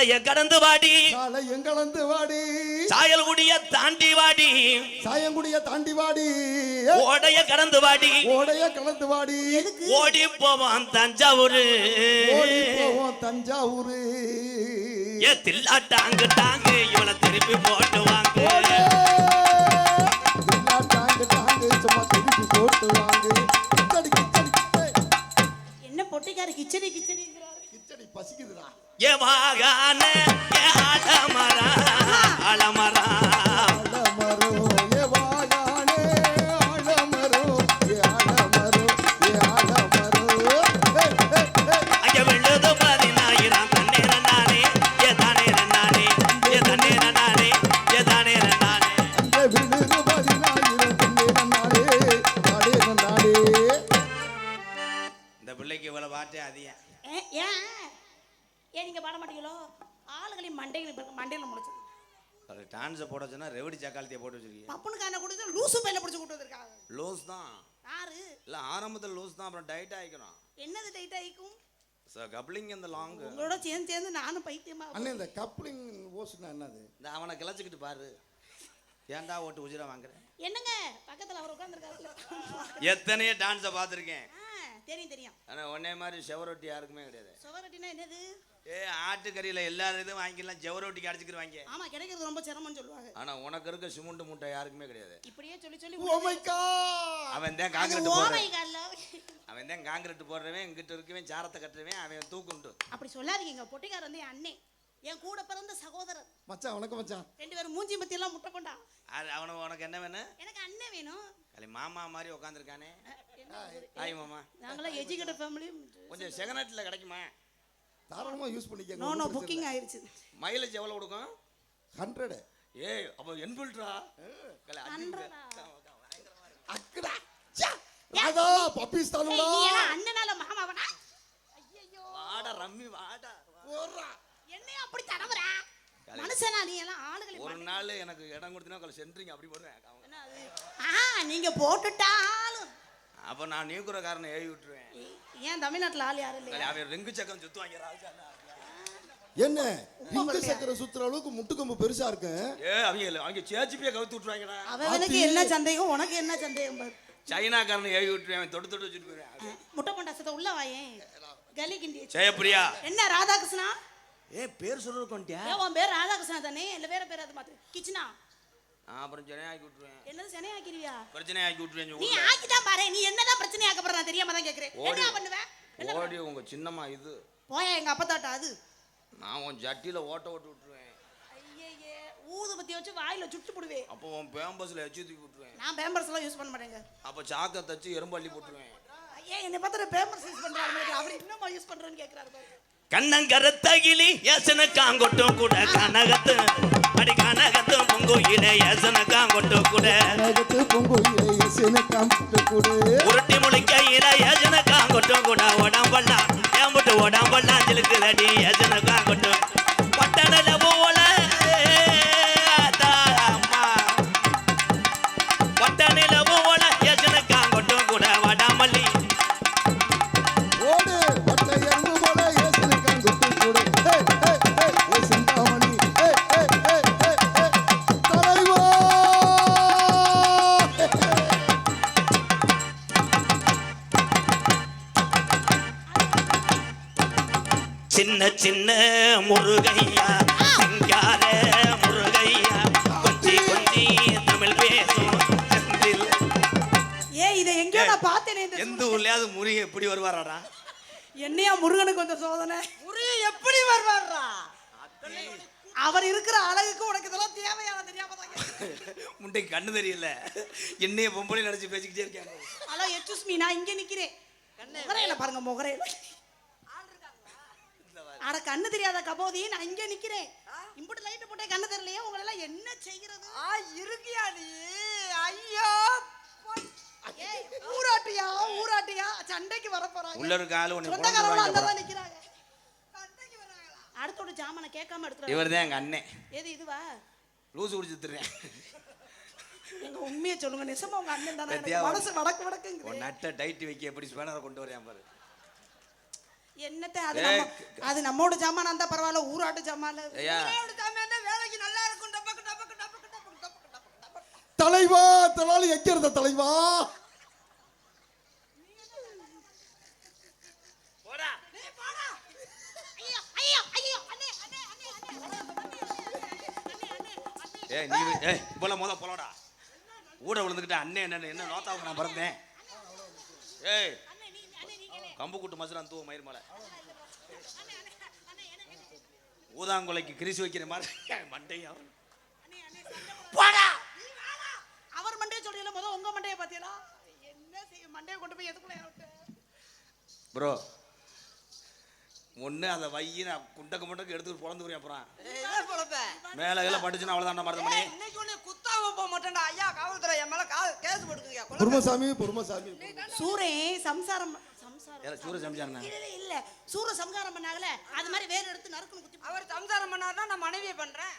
சாலைய கடந்து வாடி. சாலை எங்களந்து வாடி. சாயல்குடிய தாண்டி வாடி. சாயங்குடிய தாண்டி வாடி. ஓடைய கடந்து வாடி. ஓடைய கலந்து வாடி. ஓடி போவான் தஞ்சாவூர். ஓடி போவோம் தஞ்சாவூர். ஏ தில்லா டாங்கு டாங்கு இவளை திருப்பி போட்டு ஏ வாகான ஏ மாட்டீங்களோ? ஆளுகளின் மண்டைகள் மண்டையில முடிச்சு. ஒரு டான்ஸை போட சொன்னா ரெவடி சக்காலத்தையே போட்டு வச்சிருக்கீங்க. பப்புனுக்கான கொடுத்து லூசு பையில பிடிச்சு கூட்டு வந்திருக்காங்க. லூஸ் தான். யாரு? இல்ல ஆரம்பத்தில் லூஸ் தான் அப்புறம் டைட் ஆகிக்கிறோம் என்னது டைட் ஆயிக்கும்? ஸோ கப்ளிங் இந்த லாங் உங்களோட சேர்ந்து சேர்ந்து நானும் பைத்தியமா அண்ணே இந்த கப்ளிங் ஓசுனா என்னது? இந்த அவனை கிளச்சிக்கிட்டு பாரு. ஏன்டா ஓட்டு உஜிரா வாங்குறேன் என்னங்க? பக்கத்துல அவர் உட்காந்துருக்காரு எத்தனையோ டான்ஸை பார்த்துருக்கேன். தெரியும் தெரியும். ஆனா ஒன்னே மாதிரி செவரொட்டி யாருக்குமே கிடையாது. சுவரட்டினா என்னது? ஏ ஆட்டுக்கறியில எல்லா இதுவும் வாங்கிக்கலாம். செவரொட்டிக்கு அடிச்சுக்கிருவாங்க. ஆமா கிடைக்கிறது ரொம்ப சிரமம்னு சொல்லுவாங்க. ஆனா உனக்கு இருக்க சிமெண்ட் மூட்டை யாருக்குமே கிடையாது. இப்படியே சொல்லி சொல்லி ஓ மை காட் அவன் தான் காங்கிரீட் அவன் தான் காங்கிரீட் போடுறவன் இங்கிட்ட இருக்கவன் சாரத்தை கட்டுறவன் அவன் தூக்குண்டு அப்படி சொல்லாதீங்க. பொட்டிக்கார வந்து என் அண்ணே. என் கூட பிறந்த சகோதரர். மச்சான் வணக்கம் மச்சான். ரெண்டு பேரும் மூஞ்சி பத்தி எல்லாம் முட்டை கொண்டா. அது அவனுக்கு உனக்கு என்ன வேணும்? எனக்கு அண்ணன் வேணும். கலி மாமா மாதிரி உட்காந்துருக்கானே ஹாய் மாமா. நாங்களாம் எஜுகேட்டட் ஃபேமிலி கொஞ்சம் செகனட்டில் கிடைக்குமா? தாராளமா யூஸ் பண்ணிக்கங்க நோ நோ புக்கிங் ஆயிருச்சு. மைலேஜ் எவ்வளோ கொடுக்கும்? ஹண்ட்ரட் ஏய் அப்போ என்பில்ட்ரா ஹண்ட்ரடா அக்கடா ச்சே. ராதா பப்பீஸ் தானுடா. அண்ணனால மாமாவனா ஐயோ வாடா ரம்மி வாடா. போறா. என்னைய அப்படி தடவுற? மனுஷனா நீ எல்லாம் ஆளுகளை ஒரு நாள் எனக்கு இடம் கொடுத்தீங்கன்னா கொஞ்சம் சென்ட்ரிங் அப்படி போடுவேன் என்ன அது? ஆ நீங்க போட்டுட்டாலும். அப்போ நான் நியூக்குறக்காரனை ஏவி விட்டுருவேன். ஏன் தமிழ்நாட்டுல ஆள் யாரும் இல்லையா? அவன் ரெங்கு சக்கம் சுத்துவாங்க ராஜா என்ன? ரிங்கு சக்கரை சுத்துற அளவுக்கு முட்டுக்கம்பு பெருசா இருக்கு. ஏ அவங்க இல்ல, அவங்க சேச்சிப்பியே கவுத்து விட்டுருவாங்கடா. அவனுக்கு என்ன சந்தேகம்? உனக்கு என்ன சந்தேகம்? பாரு. சைனாக்காரனை ஏவி விட்டுருவேன் தொட்டு தொட்டு வச்சுட்டு போயிருவேன். முட்டை கொண்டாசத்தை உள்ள வாயேன் கலி கிண்டி ஜெயப்பிரியா. என்ன ராதாகிருஷ்ணா? ஏ பேர் சொல்றது கொண்டியா உன் பேர் ராதாகிருஷ்ணா தானே? இல்ல வேற பேர் அது மாத்து. கிச்சனா? அப்புறம் சென்னை ஆக்கி விட்டுருவேன். என்னது சென்னை ஆக்கிடுவியா பிரச்சனை ஆக்கி விட்டுருவேன் நீ ஊர்ல. ஆக்கிதான் பாரு நீ என்னதான் பிரச்சனை ஆக்கப்படுற நான் தெரியாம தான் கேக்குறேன். என்ன பண்ணுவ? என்ன ஓடி உங்க சின்னம்மா இது. போயா எங்க அப்பத்தாட்டா அது? நான் உன் ஜட்டியில ஓட்ட ஓட்டு விட்டுருவேன். ஐயே ஊதுபத்தி வச்சு வாயில சுட்டு போடுவேன். அப்போ உன் பேம்பஸ்ல எச்சு தூக்கி விட்டுருவேன். நான் பேம்பர்ஸ் எல்லாம் யூஸ் பண்ண மாட்டேங்க. அப்போ சாக்கை தச்சு எறும்பள்ளி போட்டுருவேன். ஐயே என்னை பார்த்து பேம்பர்ஸ் யூஸ் பண்றாரு அவர் இன்னும் யூஸ் பண்றேன்னு கேக்குறாரு கண்ணங்கரத்தகிலி யசன காங்கொட்டும் கூட கனகத்து. அடி கனகத்து பொங்குயில யசன காங்கொட்டும் கூட. நகத்து பொங்குயிலே சின்ன கம்பிட்டு கொடு. உருட்டி முழிக்கையில யசன காங்கொட்டும் கூட. உடம்பெல்லாம் ஏம்பட்டு உடம்பெல்லாம் சிலுக்குதடி யசன சின்ன சின்ன முருகையா சிங்கார முருகையா கொஞ்சி கொஞ்சி தமிழ் பேசும் செந்தில். ஏ இதை எங்கேயோ நான் பார்த்தேனே இந்த எந்த ஊர்லயாவது முருகன் எப்படி வருவாராடா? என்னையா முருகனுக்கு கொஞ்சம் சோதனை? முருகன் எப்படி வருவாரா அவர் இருக்கிற அழகுக்கு உனக்கு இதெல்லாம் தேவையான தெரியாம தான் கேக்குறேன். முண்டைக்கு கண்ணு தெரியல. என்னைய பொம்பளை நினைச்சு பேசிக்கிட்டே இருக்காங்க. ஹலோ எக்ஸ்கூஸ் மீ நான் இங்க நிக்கிறேன். முகரையில பாருங்க முகரையில அட கண்ணு தெரியாத கபோதி நான் இங்க நிக்கிறேன். இம்புட்டு லைட் போட்டே கண்ணு தெரியலையே உங்களை எல்லாம் என்ன செய்கிறது ஆ இருக்கியா நீ? ஐயோ ஏய், ஊராட்டியா ஊராட்டியா? சண்டைக்கு வர போறாங்க. உள்ள இருக்க ஆளு உன்னை சொந்தக்காரங்க புலந்து அங்கதான் நிக்கிறாங்க. சண்டைக்கு வராங்களா? அடுத்தோட ஜாமனை கேட்காம எடுத்துறாங்க இவர் தான் எங்க அண்ணன் எது இதுவா? லூசு குடிச்சுத்துறேன் எங்க உண்மையை சொல்லுங்க. நிசமா உங்க அண்ணன் தானே எனக்கு? மனசு வடக்கு வடக்குங்குது உன் நட்டை டைட் வைக்க எப்படி ஸ்பேனரை கொண்டு வரேன் பாரு. என்னத்த அது நம்ம அது நம்மோட ஜாமான் இருந்தா பரவாயில்ல ஊராட்டு இருந்தா வேலைக்கு நல்லா இருக்கும் டபக்கு டபக்கு டபக்கு டபக்கு டபக்கு டபக்கு தலைவா தலாலி எங்க இருந்த தலைவா ஏய் நீ ஏய் போல முத போலடா ஊட விழுந்துக்கிட்ட அண்ணே என்ன என்ன நோத்தாவுக்கு நான் பிறந்தேன் ஏய் கம்பு கூட்டு மசுரான் தூவ மயிர் மலை. ஊதாங்குலைக்கு கிரிசு வைக்கிற மாதிரி. மண்டையா? போடா! அவர் மண்டைய சொல்றீங்களா? முத உங்க மண்டைய பாத்தீங்களா என்ன செய்ய மண்டைய கொண்டு போய் எதுக்குள்ள ப்ரோ ஒன்று அதை வையி நான் குண்டக்கு முண்டக்கு எடுத்துட்டு பிறந்து போறேன் அப்புறம்? மேலே கீழே பட்டுச்சுன்னா அவ்வளோதான் மருந்து இன்னைக்கு உன்னை குத்தாம போக மாட்டேன்டா. ஐயா காவல்துறை என் மேல கா- கேஸ் போட்டுக்கங்க. கொலை பொறுமசாமி பொறுமசாமி சூரே சம்சாரம். ஏல சூரிய சமைச்சாருண்ணா இல்ல இல்ல, சூர சம்சாரம் பண்ணாங்கல அது மாதிரி வேற எடுத்து நறுக்குன்னு குத்தி அவர் சம்சாரம் பண்ணாருன்னா நான் மனைவியை பண்றேன்.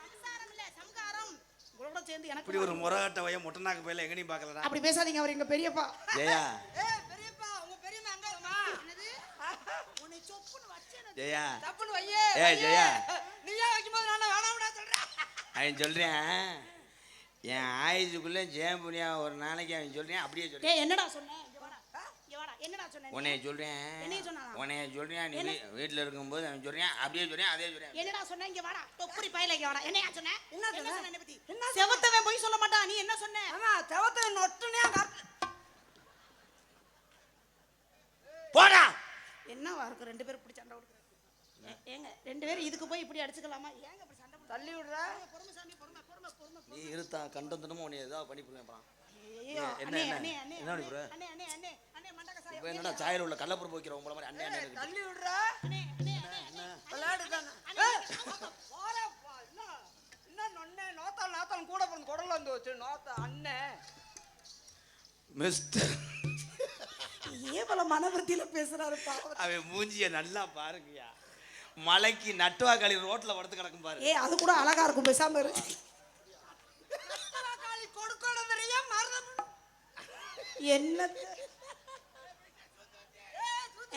சம்சாரம் இல்ல உங்களோட சேர்ந்து எனக்கு இப்படி ஒரு முறகட்ட வய முட்டநாக்கு பையில எங்கனையும் பார்க்கலடா. அப்படி பேசாதீங்க அவர் எங்க பெரியப்பா. ஜெயா. ஏய் பெரியப்பா உங்க பெரியம்மா எங்க இருக்குமா? என்னது? உன்னை சொப்புன்னு வச்சேன். ஜெயா. தப்புன்னு வையே ஏய், வையே. ஜெயா. நீயா வைக்கும்போது நான் வேணாம்டா சொல்றேன் சொல்றேன். என் ஆயுசுக்குள்ள ஜெயம் புனியா ஒரு நாளைக்கு அவன் சொல்றேன். அப்படியே சொல்றேன். என்னடா சொன்ன இங்க வாடா இங்க வாடா என்னடா சொன்ன நீ? உன்னைய சொல்றேன். என்னைய சொன்னானா? உன்னைய சொல்றேன். நீ வீ- வீட்டுல இருக்கும்போது அவன் சொல்றேன். அப்படியே சொல்றேன் அதே சொல்றேன். என்னடா சொன்ன இங்க வாடா. தொப்புரி பையில இங்க வாடா. என்னையா சொன்ன என்ன சொன்ன? என்ன பத்தி? செவத்தவன் போய் சொல்ல மாட்டான். நீ என்ன சொன்ன? ஆமா செவத்தை நொட்டுனே போடா. என்னவா இருக்கு? ரெண்டு பேரும் இப்படி சண்டை கொடுக்குறது ஏங்க ரெண்டு பேரும் இதுக்கு போய் இப்படி அடிச்சுக்கலாமா? ஏங்க இப்படி சண்டை? தள்ளி விடுற. பொறுமைசாமி பொறுமை பொறுமை பொறுமை நீ இருத்தா கண்டந்தனமும் உன்னை ஏதாவது பண்ணி போடுவேன் என்ன, என்ன? என்ன இப்போ என்னடா சாயல் உள்ள கள்ளப்பருப்பு வைக்கிற உங்களை மாதிரி அண்ணன் அண்ணன் தள்ளி விடுற கூட பிறந்து குடல் வந்து வச்சு நோத்த அண்ணன் மிஸ்டர். ஏன் பல மனவருத்தியில பேசுறாரு பாவம். அவன் மூஞ்சிய நல்லா பாருங்கய்யா. மலைக்கு நட்டுவாக்காளி ரோட்ல படுத்து கிடக்கும் பாரு. ஏ அது கூட அழகா இருக்கும் பேசாம இரு. காளி என்ன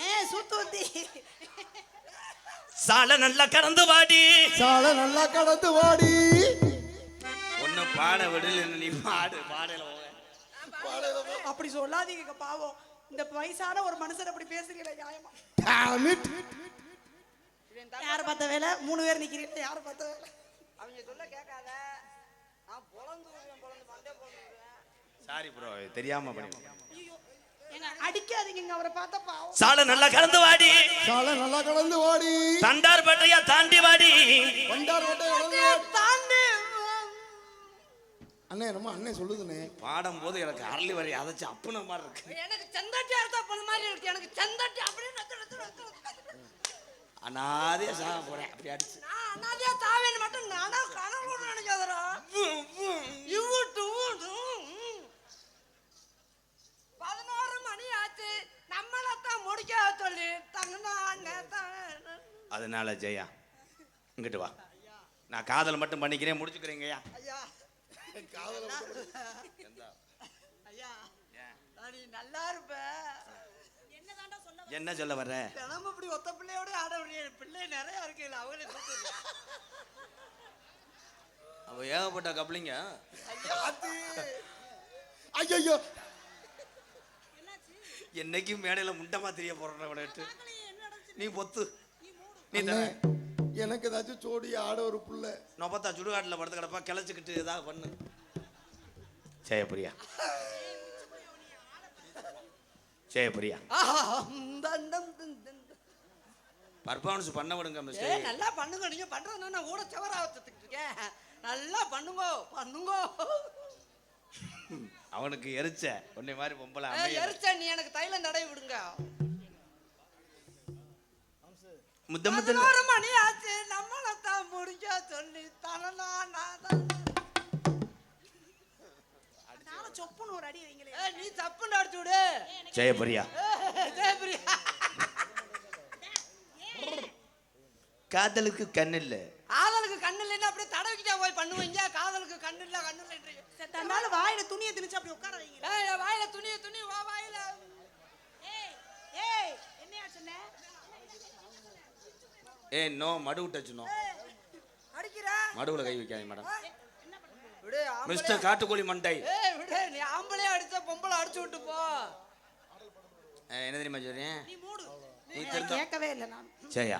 ஏ சூத்துவத்தி சால நல்லா கடந்து வாடி. சால நல்லா கடந்து வாடி. ஒன்னு பாட விடல நீ பாடு பாடல அப்படி சொல்லாதீங்க பாவம். இந்த வயசான ஒரு மனுஷன் அப்படி பேசுறீங்களே நியாயமா. யார் பார்த்த வேலை? மூணு பேர் நிக்கிறீங்க யார் பார்த்த வேலை? அவங்க சொல்ல கேட்காத. நான் பொழந்து சாரி ப்ரோ தெரியாம பண்ணி அடிக்காதீங்க அவரை பார்த்தா பாவம். சால நல்லா கடந்து வாடி. சால நல்லா கடந்து வாடி. தண்டார் பேட்டையா தாண்டி வாடி. வண்டார் கோட்டை கடந்து வாடி. தாண்டி அண்ணே நம்ம அண்ணே சொல்லுதுண்ணே. பாடும் போது எனக்கு அரளி வரை அதைச்சு அப்புன மாதிரி இருக்கு. எனக்கு செந்தாட்டி அறுத்தா பண்ண மாதிரி இருக்கு. எனக்கு செந்தாட்டி அப்படின்னு நத்து, நத்து, நத்து, நத்து. அனாதே சாக போறேன். அப்படி அடிச்சு. நான் அனாதையா மட்டும் அதனால ஜெயா இங்கிட்டு வா. நான் காதல் மட்டும் பண்ணிக்கிறேன் முடிச்சுக்கிறேங்கய்யா ஐயா. ஐயா. நீ நல்லா இருப்ப. என்ன சொல்ல வர்ற? தினமும் இப்படி ஒத்த பிள்ளையோட ஆட பிள்ளை நிறைய இருக்குல்ல அவங்களே அவ ஏகப்பட்ட கப்ளிங்க? ஐயோ. என்னைக்கும் மேடையில முண்டமா தெரிய போறேன் நீ பொத்து நீ எனக்கு ஏதாச்சும் ஜோடி ஆட ஒரு புள்ள. நொப்பத்தா சுடுகாட்டில் படுத்து கிடப்பா கிளச்சிக்கிட்டு ஏதாவது பண்ணு. ஜெயபிரியா ஜெயபிரியா பர்ஃபார்மன்ஸ் பண்ண விடுங்க ஏ மிஸ்டர் நல்லா பண்ணுங்க நீங்க பண்றது நான் கூட செவராவத்துட்டு இருக்கேன். நல்லா பண்ணுங்க பண்ணுங்க. அவனுக்கு எரிச்ச. உன்னை மாதிரி பொம்பளை. எரிச்சா நீ எனக்கு தைலம் தடவி விடுங்க. முத்த முத்தல் பதினோரு மணி ஆச்சு நம்மளை தான் சொல்லி தனனா நான் சொப்புன்னு ஒரு அடி வைங்களே. நீ தப்புன்னு அடிச்சு விடு. ஜெயபிரியா ஏ, ஜெயபிரியா காதலுக்கு கண் இல்ல. காதலுக்கு கண்ணு இல்லைன்னா அப்படியே தடவிக்கிட்டா போய் பண்ணுவீங்க? காதலுக்கு கண்ணு இல்ல கண்ணு இல்லைன்றீங்க. தன்னால வாயில துணியை திணிச்சு அப்படி உட்கார வைங்க. வாயில துணி துணி வா வாயில ஏய் ஏய் என்னையா ஏய் நோ மடு விட்டச்சு நோ அடிக்கிற? மடுவுல கை வைக்காதீங்க மேடம் ஆம்பளை மிஸ்டர் காட்டுக்கோழி மண்டை. நீ ஆம்பளையே அடிச்சா பொம்பளை அடிச்சு விட்டு போ. என்ன தெரியுமா சொல்றேன் நீ கேட்கவே இல்லை நான். சரியா.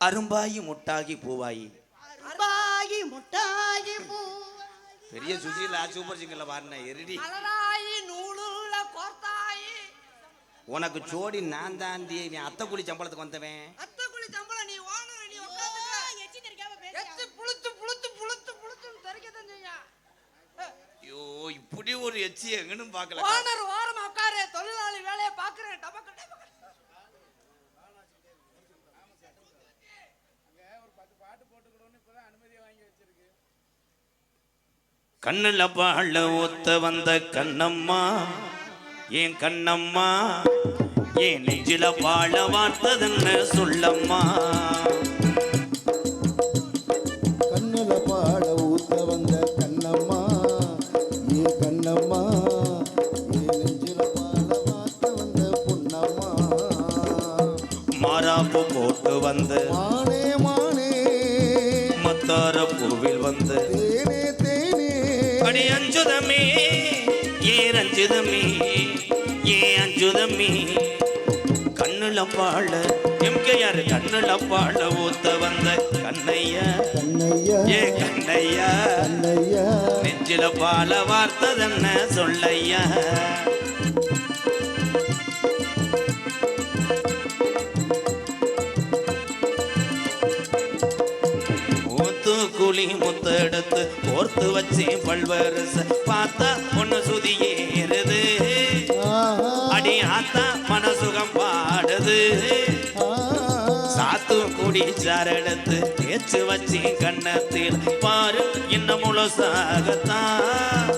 அரும்பாயி முட்டாகி பூவாயி. அரும்பாகி முட்டாகி பூ பெரிய சுஜில சூப்பர் சிங்கர்ல பாருன எரிடி. மலராயி நூலுள்ள கோர்த்தாயி. உனக்கு ஜோடி நான் தாண்டி நீ அத்தை குழி சம்பளத்துக்கு வந்தவன் அத்தை குழி சம்பளம் நீ ஓனர் நீ உட்காந்துக்க எச்சி தெரிக்காம எச்சு புளுத்து புளுத்து புளுத்து புளுத்துன்னு தெரிக்கதான் செய்யா ஐயோ ஒரு எச்சி எங்கன்னு பார்க்கல. ஓனர் ஓரமா உட்காரு தொழிலாளி வேலையை பாக்குறேன் டபக்கு டபக்கு. கண்ணுல பாழ ஊத்த வந்த கண்ணம்மா ஏன் கண்ணம்மா ஏன் நெஞ்சில பாழ வார்த்ததுன்னு சொல்லம்மா. பொன்னம்மா மாறாப்பு போட்டு வந்து மானே மானே. மத்தார பூவில் வந்து. தேனே தேனே. அடி அஞ்சுதமே ஏ ரஞ்சுதமே ஏ அஞ்சுதமே. கண்ணுல பாழ எம்கேயாரு கண்ணுல பாழ ஊத்த வந்த கண்ணையா? கண்ணையா? ஏ கண்ணையா? கண்ணையா? நெஞ்சில பால வார்த்ததென்ன சொல்லையா? மூத்து குழி முத்த எடுத்து கோர்த்து வச்சு பல்வரச பார்த்தா ஒண்ணு சுதி ஏறுது. அடி ஆத்தா மனசுகம் சாத்து சரணத்து சாரெடுத்து வச்சு கண்ணத்தில் பாரு இன்னும் முழுசாகத்தான்.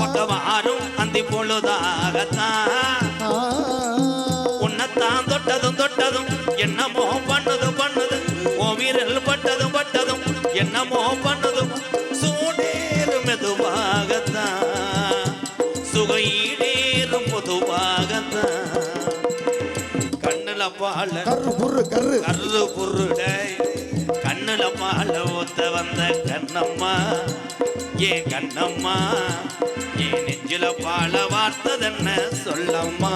பக்கவாரும் அந்தி பொழுதாகத்தான். உன்னத்தான் தொட்டதும் தொட்டதும் என்னமோ பண்ணது பண்ணது. ஓ வீரல் பட்டதும் பட்டதும் என்னமோ பண்ணதும் பால கரு புரு கரு. கரு புருடை கண்ணுல பால ஊத்த வந்த கண்ணம்மா. ஏன் கண்ணம்மா ஏன் நெஞ்சில பால வார்த்ததென்ன சொல்லம்மா?